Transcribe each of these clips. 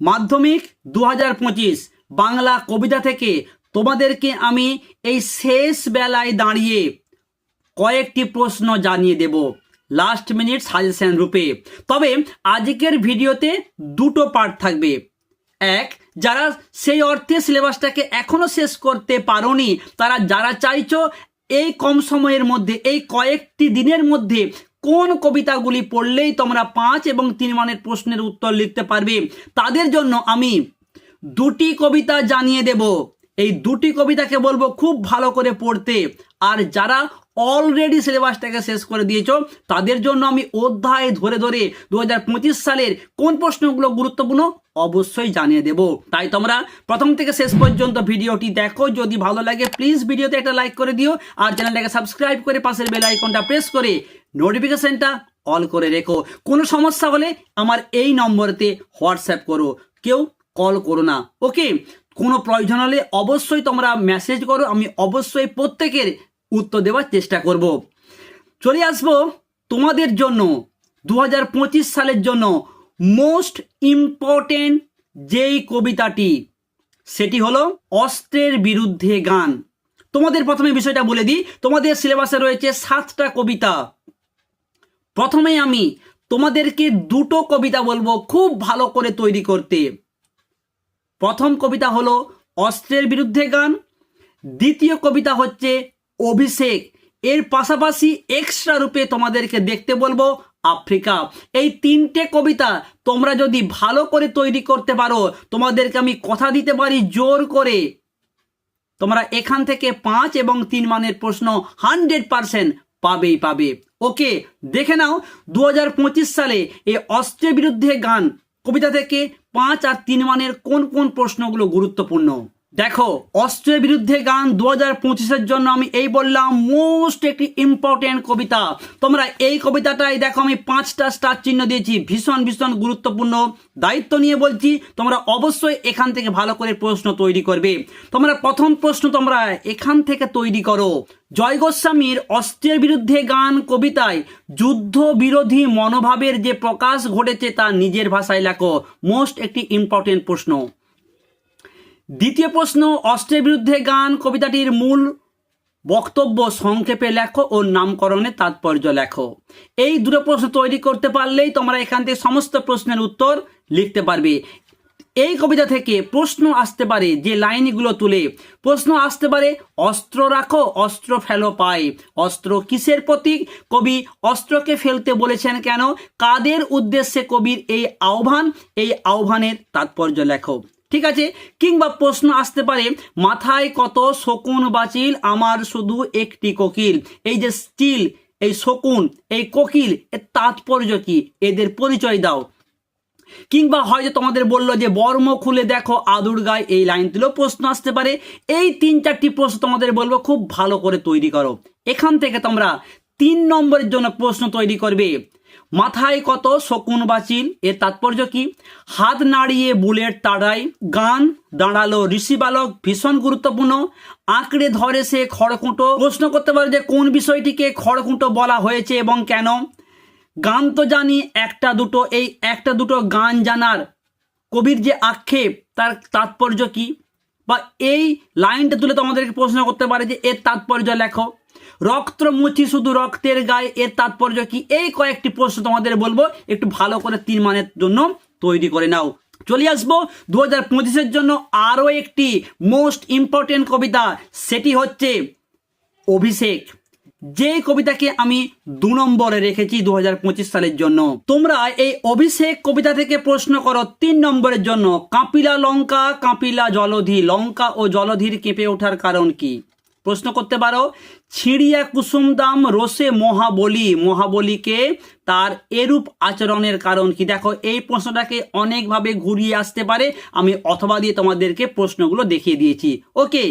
মাধ্যমিক দু হাজার পঁচিশ বাংলা কবিতা থেকে তোমাদেরকে আমি এই শেষ বেলায় দাঁড়িয়ে কয়েকটি প্রশ্ন জানিয়ে দেব। লাস্ট মিনিট সাজেশন রূপে। তবে আজকের ভিডিওতে দুটো পার্ট থাকবে। এক, যারা সেই অর্থে সিলেবাসটাকে এখনও শেষ করতে পারোনি, তারা যারা চাইছো এই কম সময়ের মধ্যে, এই কয়েকটি দিনের মধ্যে কোন কবিতাগুলি পড়লেই তোমরা পাঁচ এবং তিন মানের প্রশ্নের উত্তর লিখতে পারবে? তাদের জন্য আমি দুটি কবিতা জানিয়ে দেব। এই দুটি কবিতাকে বলব খুব ভালো করে পড়তে। আর যারা অলরেডি সিলেবাসটাকে শেষ করে দিয়েছ, তাদের জন্য আমি অধ্যায় ধরে ধরে দু হাজার পঁচিশ সালের কোন প্রশ্নগুলো গুরুত্বপূর্ণ অবশ্যই জানিয়ে দেব। তাই তোমরা প্রথম থেকে শেষ পর্যন্ত ভিডিওটি দেখো। যদি ভালো লাগে প্লিজ ভিডিওতে একটা লাইক করে দিও আর চ্যানেলটাকে সাবস্ক্রাইব করে পাশের বেল আইকনটা প্রেস করে নোটিফিকেশনটা অল করে রেখো। কোনো সমস্যা হলে আমার এই নম্বরেতে হোয়াটসঅ্যাপ করো। কেউ কল করো না। ওকে কোনো প্রয়োজন হলে অবশ্যই তোমরা মেসেজ করো। আমি অবশ্যই প্রত্যেকের উত্তর দেওয়ার চেষ্টা করব। চলে আসব তোমাদের জন্য দু হাজার পঁচিশ সালের জন্য মোস্ট ইম্পর্টেন্ট যেই কবিতাটি, সেটি হলো অস্ত্রের বিরুদ্ধে গান। তোমাদের প্রথমে বিষয়টা বলে দিই, তোমাদের সিলেবাসে রয়েছে সাতটা কবিতা। প্রথমে আমি তোমাদেরকে দুটো কবিতা বলব খুব ভালো করে তৈরি করতে। প্রথম কবিতা হলো অস্ত্রের বিরুদ্ধে গান, দ্বিতীয় কবিতা হচ্ছে অভিষেক। এর পাশাপাশি এক্সট্রা রূপে তোমাদেরকে দেখতে বলব আফ্রিকা। এই তিনটে কবিতা তোমরা যদি ভালো করে তৈরি করতে পারো, তোমাদেরকে আমি কথা দিতে পারি জোর করে। তোমরা এখান থেকে পাঁচ এবং তিন মানের প্রশ্ন হান্ড্রেড পারসেন্ট পাবেই পাবে। ওকে, দেখে নাও দু হাজার পঁচিশ সালে এই অস্ত্রের বিরুদ্ধে গান। কবিতা থেকে পাঁচ আর তিন মানের কোন কোন প্রশ্নগুলো গুরুত্বপূর্ণ? দেখো, অস্ত্রের বিরুদ্ধে গান দু হাজার পঁচিশের জন্য আমি এই বললাম মোস্ট একটি ইম্পর্টেন্ট কবিতা। তোমরা এই কবিতাটাই দেখো, আমি পাঁচটা স্টার চিহ্ন দিয়েছি, ভীষণ ভীষণ গুরুত্বপূর্ণ দায়িত্ব নিয়ে বলছি। তোমরা অবশ্যই এখান থেকে ভালো করে প্রশ্ন তৈরি করবে। তোমরা প্রথম প্রশ্ন তোমরা এখান থেকে তৈরি করো। জয় গোস্বামীর অস্ত্রের বিরুদ্ধে গান কবিতায় যুদ্ধ বিরোধী মনোভাবের যে প্রকাশ ঘটেছে তা নিজের ভাষায় লেখো। মোস্ট একটি ইম্পর্টেন্ট প্রশ্ন। দ্বিতীয় প্রশ্ন, অস্ত্রের বিরুদ্ধে গান, কবিতাটির মূল বক্তব্য, সংক্ষেপে লেখো ও নামকরণে তাৎপর্য লেখো। এই দুটো প্রশ্ন তৈরি করতে পারলেই তোমরা এখান থেকে সমস্ত প্রশ্নের উত্তর লিখতে পারবে। এই কবিতা থেকে প্রশ্ন আসতে পারে যে লাইনগুলো তুলে। প্রশ্ন আসতে পারে, অস্ত্র রাখো, অস্ত্র ফেলো পায়। অস্ত্র কিসের প্রতীক? কবি অস্ত্রকে ফেলতে বলেছেন কেন? কাদের উদ্দেশ্যে কবির এই আহ্বান? এই আহ্বানের তাৎপর্য লেখো। ঠিক আছে? কিংবা প্রশ্ন আসতে পারে, মাথায় কত শকুন বাচিল, আমার শুধু একটি কোকিল? এই যে স্টিল, এই শকুন, এই কোকিল, এর তাৎপর্য কি? এদের পরিচয় দাও। কিংবা হয়তো তোমাদের বলল যে, বর্ম খুলে দেখো, আদুর গায়ে এই লাইন তুলেও প্রশ্ন আসতে পারে। এই তিন চারটি প্রশ্ন তোমাদের বলব, খুব ভালো করে তৈরি করো। এখান থেকে তোমরা তিন নম্বরের জন্য প্রশ্ন তৈরি করবে। মাথায় কত শকুন বাচিল? এর তাৎপর্য কি? হাত নাড়িয়ে বুলেট তাড়াই গান দাঁড়াল ঋষি বালক ভীষণ গুরুত্বপূর্ণ। আঁকড়ে ধরে সে খড়কুঁটো। প্রশ্ন করতে পারে যে কোন বিষয়টিকে খড়কুঁটো বলা হয়েছে এবং কেন? গান তো জানি একটা দুটো, এই একটা দুটো গান জানার কবির যে আক্ষেপ, তার তাৎপর্য কি? বা এই লাইনটা তুলে তোমাদেরকে প্রশ্ন করতে পারে যে এর তাৎপর্য লেখো। রক্ত মুছি শুধু রক্তের গায়ে, এর তাৎপর্য কি? এই কয়েকটি প্রশ্ন তোমাদের বলব, একটু ভালো করে তিন মানের জন্য তৈরি করে নাও। চলে আসব দু হাজার পঁচিশের জন্য আরও একটি মোস্ট ইম্পর্টেন্ট কবিতা, সেটি হচ্ছে অভিষেক। যে কবিতাকে আমি দু নম্বরে রেখেছি দু হাজার পঁচিশ সালের জন্য। তোমরা এই অভিষেক কবিতা থেকে প্রশ্ন করো তিন নম্বরের জন্য, কাঁপিলা লঙ্কা, কাঁপিলা জলধি। লঙ্কা ও জলধির কেঁপে ওঠার কারণ কি? প্রশ্ন করতে পারো, ছিড়িয়া কুসুম দাম রোসে মহাবলী। মহাবলীকে তার এরূপ আচরণের কারণ কি? দেখো, এই প্রশ্নটাকে অনেকভাবে ঘুরিয়ে আসতে পারে। আমি অথবা দিয়ে তোমাদেরকে প্রশ্নগুলো দেখিয়ে দিয়েছি। ওকে?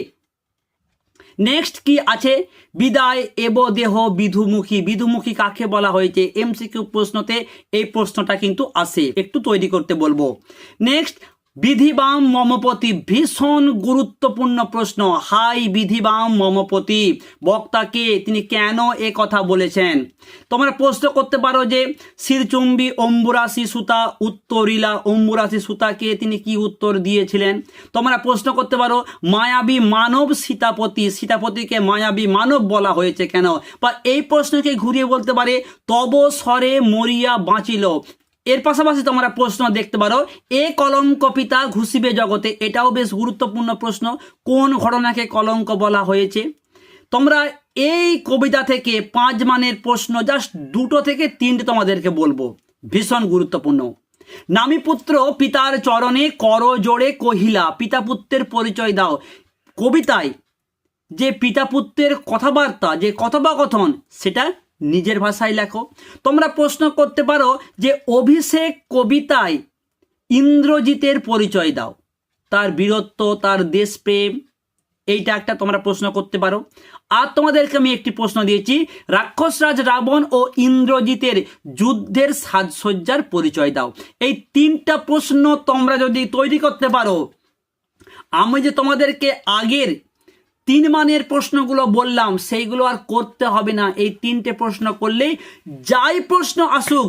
নেক্সট কি আছে? বিদায় এব দেহ বিধুমুখী। বিধুমুখী কাকে বলা হয়েছে? এমসিকিউ প্রশ্নতে এই প্রশ্নটা কিন্তু আসে। একটু তৈরি করতে বলব। নেক্সট বিধিবাম মমপতি, ভীষণ গুরুত্বপূর্ণ প্রশ্ন। হাই বিধিবাম মমপতি, বক্তাকে তিনি কেন এ কথা বলেছেন? তোমরা প্রশ্ন করতে পারো যে, শিরচুম্বী অম্বুরাশি সুতা, উত্তরিলা অম্বুরাশি সুতাকে তিনি কি উত্তর দিয়েছিলেন? তোমরা প্রশ্ন করতে পারো, মায়াবী মানব সীতাপতি, সীতাপতিকে মায়াবী মানব বলা হয়েছে কেন? বা এই প্রশ্নকে ঘুরিয়ে বলতে পারে, তব স্বরে মরিয়া বাঁচিল। এর পাশাপাশি তোমরা প্রশ্ন দেখতে পারো, এ কলঙ্ক পিতা ঘুষিবে জগতে? এটাও বেশ গুরুত্বপূর্ণ প্রশ্ন, কোন ঘটনাকে কলঙ্ক বলা হয়েছে? তোমরা এই কবিতা থেকে পাঁচ মানের প্রশ্ন জাস্ট দুটো থেকে তিনটে তোমাদেরকে বলব, ভীষণ গুরুত্বপূর্ণ। নামী পুত্র পিতার চরণে কর জোড়ে কহিলা পিতা পুত্রের পরিচয় দাও। কবিতায় যে পিতা পুত্রের কথাবার্তা, যে কথোপকথন, সেটা নিজের ভাষায় লেখো। তোমরা প্রশ্ন করতে পারো যে অভিষেক কবিতায় ইন্দ্রজিতের পরিচয় দাও। তার বীরত্ব, তার দেশপ্রেম, এইটা একটা তোমরা প্রশ্ন করতে পারো। আর তোমাদেরকে আমি একটি প্রশ্ন দিয়েছি রাক্ষসরাজ রাবণ ও ইন্দ্রজিতের যুদ্ধের সাজসজ্জার পরিচয় দাও। এই তিনটা প্রশ্ন তোমরা যদি তৈরি করতে পারো, আমি যে তোমাদেরকে আগের তিন মানের প্রশ্নগুলো বললাম, সেইগুলো আর করতে হবে না। এই তিনটে প্রশ্ন করলেই যাই প্রশ্ন আসুক,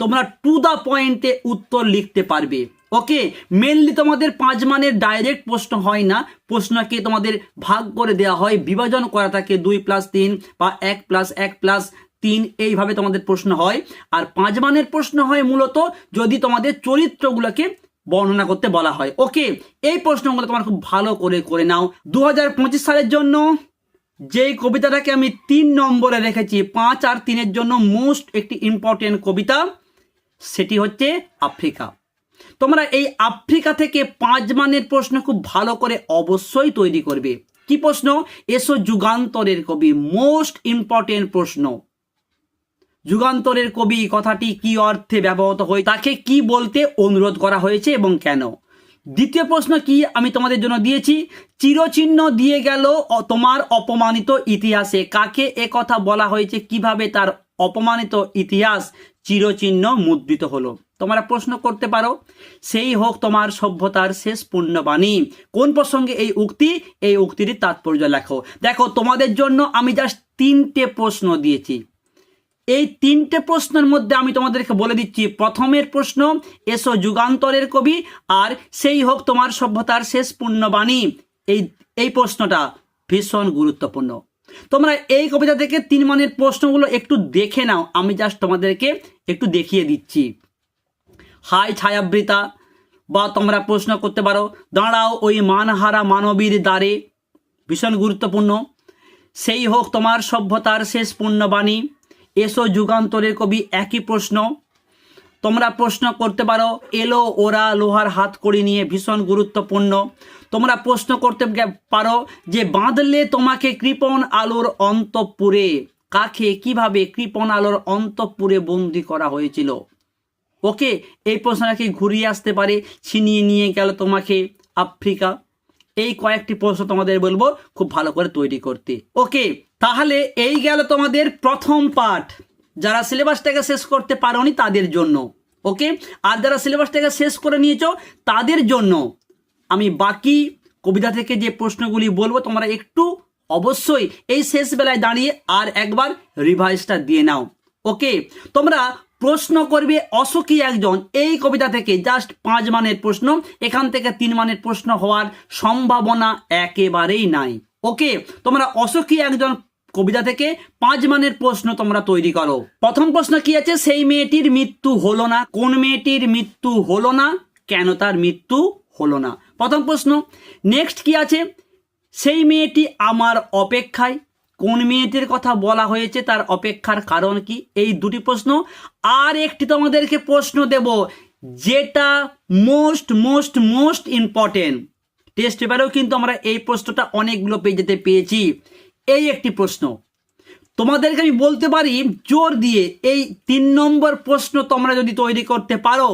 তোমরা টু দ্য পয়েন্টে উত্তর লিখতে পারবে। ওকে মেনলি তোমাদের পাঁচ মানের ডাইরেক্ট প্রশ্ন হয় না। প্রশ্নকে তোমাদের ভাগ করে দেওয়া হয়, বিভাজন করা থাকে দুই প্লাস তিন বা এক প্লাস এক প্লাস তিন, এইভাবে তোমাদের প্রশ্ন হয়। আর পাঁচ মানের প্রশ্ন হয় মূলত যদি তোমাদের চরিত্রগুলোকে বর্ণনা করতে বলা হয়। ওকে, এই প্রশ্নগুলো তোমার খুব ভালো করে করে নাও। দু হাজার পঁচিশ সালের জন্য যেই কবিতাটাকে আমি তিন নম্বরে রেখেছি, পাঁচ আর তিনের জন্য মোস্ট একটি ইম্পর্টেন্ট কবিতা, সেটি হচ্ছে আফ্রিকা। তোমরা এই আফ্রিকা থেকে পাঁচ মানের প্রশ্ন খুব ভালো করে অবশ্যই তৈরি করবে। কি প্রশ্ন? এসো যুগান্তরের কবি, মোস্ট ইম্পর্টেন্ট প্রশ্ন। যুগান্তরের কবি কথাটি কি অর্থে ব্যবহৃত হয়, তাকে কি বলতে অনুরোধ করা হয়েছে এবং কেন? দ্বিতীয় প্রশ্ন কি আমি তোমাদের জন্য দিয়েছি? চিরচিহ্ন দিয়ে গেল তোমার অপমানিত ইতিহাসে। কাকে এ কথা বলা হয়েছে? কীভাবে তার অপমানিত ইতিহাস চিরচিহ্ন মুদ্রিত হলো? তোমরা প্রশ্ন করতে পারো। সেই হোক তোমার সভ্যতার শেষ পুণ্যবাণী কোন প্রসঙ্গে এই উক্তি? এই উক্তির তাৎপর্য লেখো। দেখো, তোমাদের জন্য আমি জাস্ট তিনটে প্রশ্ন দিয়েছি। এই তিনটে প্রশ্নের মধ্যে আমি তোমাদেরকে বলে দিচ্ছি, প্রথমের প্রশ্ন, এসো যুগান্তরের কবি, আর সেই হোক তোমার সভ্যতার শেষ পুণ্যবাণী। এই এই প্রশ্নটা ভীষণ গুরুত্বপূর্ণ। তোমরা এই কবিতা থেকে তিন মানের প্রশ্নগুলো একটু দেখে নাও, আমি জাস্ট তোমাদেরকে একটু দেখিয়ে দিচ্ছি। হাই ছায়াবৃতা, বা তোমরা প্রশ্ন করতে পারো, দাঁড়াও ওই মানহারা মানবীর দ্বারে। ভীষণ গুরুত্বপূর্ণ। সেই হোক তোমার সভ্যতার শেষ পুণ্যবাণী। এসো যুগান্তরের কবি, একই প্রশ্ন। তোমরা প্রশ্ন করতে পারো, এলো ওরা লোহার হাত কড়ি নিয়ে ভীষণ গুরুত্বপূর্ণ। তোমরা প্রশ্ন করতে পারো যে, বাঁধলে তোমাকে কৃপণ আলোর অন্তঃপুরে। কাকে, কীভাবে কৃপণ আলোর অন্তঃপুরে বন্দি করা হয়েছিল? ওকে, এই প্রশ্নটাকে ঘুরিয়ে আসতে পারে, ছিনিয়ে নিয়ে গেল তোমাকে আফ্রিকা। এই কয়েকটি প্রশ্ন তোমাদের বলব খুব ভালো করে তৈরি করতে। ওকে তাহলে এই গেল তোমাদের প্রথম পার্ট যারা সিলেবাসটাকে শেষ করতে পারোনি তাদের জন্য ওকে আর যারা সিলেবাসটাকে শেষ করে নিয়েছো তাদের জন্য আমি বাকি কবিতা থেকে যে প্রশ্নগুলি বলব, তোমরা একটু অবশ্যই এই শেষ বেলায় দাঁড়িয়ে আর একবার রিভাইজটা দিয়ে নাও ওকে তোমরা প্রশ্ন করবে অসুখী একজন এই কবিতা থেকে জাস্ট পাঁচ মানের প্রশ্ন, এখান থেকে তিন মানের প্রশ্ন হওয়ার সম্ভাবনা একেবারেই নাই ওকে তোমরা অসুখী একজন কবিতা থেকে পাঁচ মানের প্রশ্ন তোমরা তৈরি করো। প্রথম প্রশ্ন কি আছে? সেই মেয়েটির মৃত্যু হলো না। কোন মেয়েটির মৃত্যু হলো না? কেন তার মৃত্যু হলো না? প্রথম প্রশ্ন নেক্সট কি আছে? সেই মেয়েটি আমার অপেক্ষায়। কোন মেয়েটির কথা বলা হয়েছে? তার অপেক্ষার কারণ কি? এই দুটি প্রশ্ন। আর একটি তোমাদেরকে প্রশ্ন দেব, যেটা most most most important test পেপারেও কিন্তু আমরা এই প্রশ্নটা অনেকগুলো পেজেতে পেয়েছি। এই একটি প্রশ্ন। তোমাদেরকে আমি বলতে পারি, জোর দিয়ে এই তিন নম্বর প্রশ্ন তোমরা যদি তৈরি করতে পারো,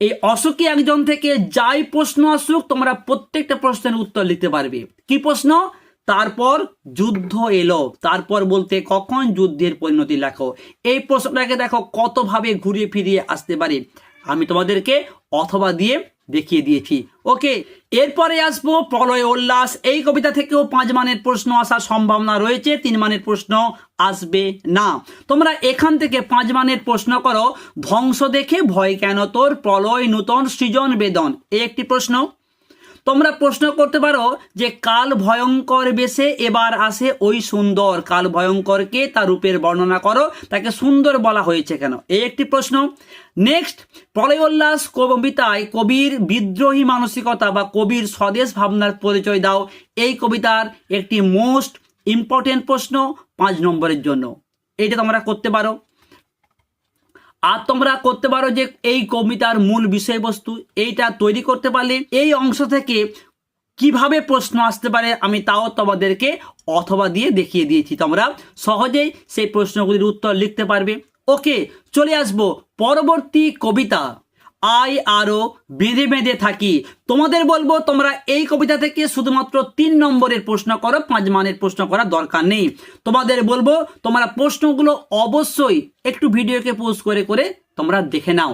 এই অসুখী একজন থেকে যাই প্রশ্ন আসুক, তোমরা প্রত্যেকটা প্রশ্নের উত্তর লিখতে পারবে। কি প্রশ্ন? তারপর যুদ্ধ এলো। তারপর বলতে কখন যুদ্ধের পরিণতি লেখো? এই প্রশ্নটাকে দেখো কতভাবে ঘুরিয়ে ফিরিয়ে আসতে পারে। আমি তোমাদেরকে অথবা দিয়ে দেখিয়ে দিয়েছি। ওকে এরপরে আসব প্রলয় উল্লাস। এই কবিতা থেকেও পাঁচ মানের প্রশ্ন আসার সম্ভাবনা রয়েছে, তিন মানের প্রশ্ন আসবে না। তোমরা এখান থেকে পাঁচ মানের প্রশ্ন করো, ধ্বংস দেখে ভয় কেন তোর? প্রলয়, নূতন, সৃজন, বেদন। এই একটি প্রশ্ন। তোমরা প্রশ্ন করতে পারো যে কাল ভয়ঙ্কর বেশে এবার আসে ওই সুন্দর। কাল ভয়ঙ্করকে তার রূপের বর্ণনা করো। তাকে সুন্দর বলা হয়েছে কেন? এই একটি প্রশ্ন। নেক্সট প্রলয় উল্লাস কবিতায় কবির বিদ্রোহী মানসিকতা বা কবির স্বদেশ ভাবনার পরিচয় দাও। এই কবিতার একটি মোস্ট ইম্পর্টেন্ট প্রশ্ন পাঁচ নম্বরের জন্য। এইটা তোমরা করতে পারো। আর তোমরা করতে পারো যে এই কবিতার মূল বিষয়বস্তু এইটা তৈরি করতে পারলে এই অংশ থেকে কীভাবে প্রশ্ন আসতে পারে আমি তাও তোমাদেরকে অথবা দিয়ে দেখিয়ে দিয়েছি। তোমরা সহজেই সেই প্রশ্নগুলির উত্তর লিখতে পারবে। ওকে, চলে আসব পরবর্তী কবিতা। আই আরও বেঁধে বেঁধে থাকি। তোমাদের বলব, তোমরা এই কবিতা থেকে শুধুমাত্র তিন নম্বরের প্রশ্ন করো, পাঁচ মানের প্রশ্ন করার দরকার নেই। তোমাদের বলব, তোমরা প্রশ্নগুলো অবশ্যই একটু ভিডিওকে পোস্ট করে করে তোমরা দেখে নাও।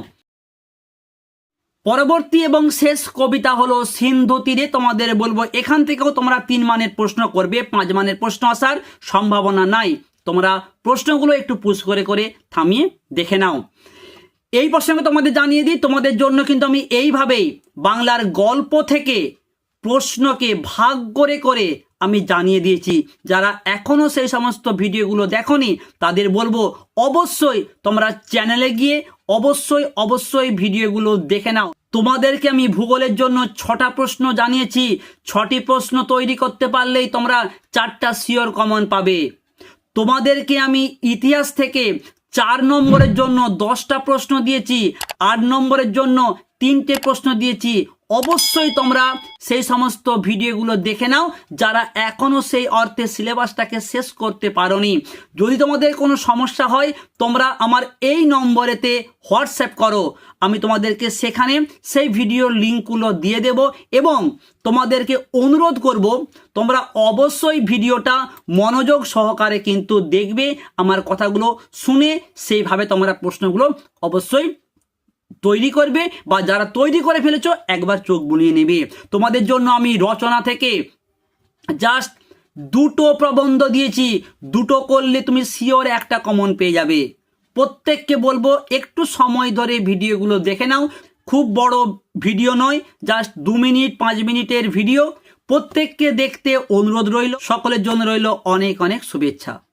পরবর্তী এবং শেষ কবিতা হলো সিন্ধু তীরে। তোমাদের বলব, এখান থেকেও তোমরা তিন মানের প্রশ্ন করবে, পাঁচ মানের প্রশ্ন আসার সম্ভাবনা নাই। তোমরা প্রশ্নগুলো একটু পুশ করে করে থামিয়ে দেখে নাও। এই প্রসঙ্গে তোমাদের জানিয়ে দিই, তোমাদের জন্য কিন্তু আমি এইভাবেই বাংলার গল্প থেকে প্রশ্নকে ভাগ করে করে আমি জানিয়ে দিয়েছি। যারা এখনও সেই সমস্ত ভিডিওগুলো দেখনি, তাদের বলব অবশ্যই তোমরা চ্যানেলে গিয়ে অবশ্যই অবশ্যই ভিডিওগুলো দেখে নাও। তোমাদেরকে আমি ভূগোলের জন্য ছটা প্রশ্ন জানিয়েছি। ছটি প্রশ্ন তৈরি করতে পারলেই তোমরা চারটা শিওর কমন পাবে। তোমাদেরকে আমি ইতিহাস থেকে চার নম্বরের জন্য দশটা প্রশ্ন দিয়েছি আট নম্বরের জন্য তিনটে প্রশ্ন দিয়েছি। অবশ্যই তোমরা সেই সমস্ত ভিডিওগুলো দেখে নাও, যারা এখনও সেই অর্থে সিলেবাসটাকে শেষ করতে পারোনি। যদি তোমাদের কোনো সমস্যা হয়, তোমরা আমার এই নম্বরেতে হোয়াটসঅ্যাপ করো। আমি তোমাদেরকে সেখানে সেই ভিডিওর লিঙ্কগুলো দিয়ে দেব এবং তোমাদেরকে অনুরোধ করব, তোমরা অবশ্যই ভিডিওটা মনোযোগ সহকারে কিন্তু দেখবে, আমার কথাগুলো শুনে সেইভাবে তোমরা প্রশ্নগুলো অবশ্যই তৈরি করবে বা যারা তৈরি করে ফেলেছো, একবার চোখ বুলিয়ে নেবে। তোমাদের জন্য আমি রচনা থেকে জাস্ট দুটো প্রবন্ধ দিয়েছি। দুটো করলে তুমি শিওর একটা কমন পেয়ে যাবে। প্রত্যেককে বলব, একটু সময় ধরে ভিডিওগুলো দেখে নাও। খুব বড় ভিডিও নয় জাস্ট দু মিনিট, পাঁচ মিনিটের ভিডিও। প্রত্যেককে দেখতে অনুরোধ রইল, সকলের জন্য রইল অনেক অনেক শুভেচ্ছা।